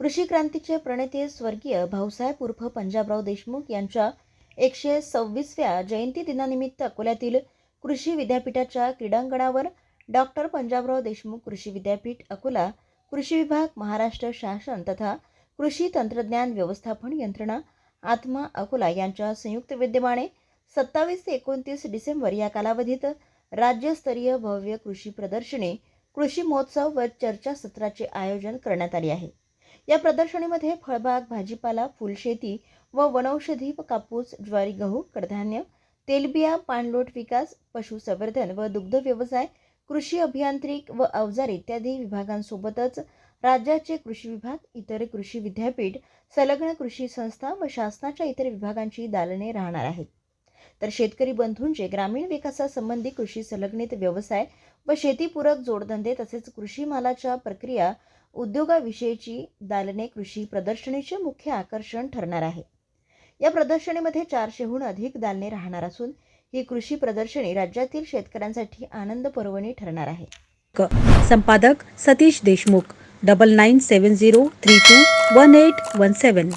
कृषी क्रांतीचे प्रणेते स्वर्गीय भाऊसाहेब उर्फ पंजाबराव देशमुख यांच्या एकशे सव्वीसव्या जयंती दिनानिमित्त अकोल्यातील कृषी विद्यापीठाच्या क्रीडांगणावर डॉक्टर पंजाबराव देशमुख कृषी विद्यापीठ अकोला कृषी विभाग महाराष्ट्र शासन तथा कृषी तंत्रज्ञान व्यवस्थापन यंत्रणा आत्मा अकोला यांच्या संयुक्त विद्यमाने सत्तावीस ते एकोणतीस डिसेंबर या कालावधीत राज्यस्तरीय भव्य कृषी प्रदर्शनी कृषी महोत्सव व चर्चासत्राचे आयोजन करण्यात आले आहे. या प्रदर्शनीमध्ये फळबाग भाजीपाला फुलशेती व वनौषधी व कापूस ज्वारी गहू कडधान्य तेलबिया पाणलोट विकास पशुसंवर्धन व दुग्ध व्यवसाय कृषी अभियांत्रिक व अवजार इत्यादी विभागांसोबतच राज्याचे कृषी विभाग इतर कृषी विद्यापीठ संलग्न कृषी संस्था व शासनाच्या इतर विभागांची दालने राहणार आहेत. तर शेतकरी बंधूंचे ग्रामीण विकासासंबंधी कृषी संलग्नित व्यवसाय व शेतीपूरक जोडधंदे तसेच कृषी मालाच्या प्रक्रिया उद्योगाविषयीची दालने कृषी प्रदर्शनीचे मुख्य आकर्षण ठरणार आहे. या प्रदर्शनीमध्ये चारशेहून अधिक दालने राहणार असून ही कृषी प्रदर्शनी राज्यातील शेतकऱ्यांसाठी आनंद पर्वणी ठरणार आहे. संपादक Satish Deshmukh double nine seven zero three two one eight one seven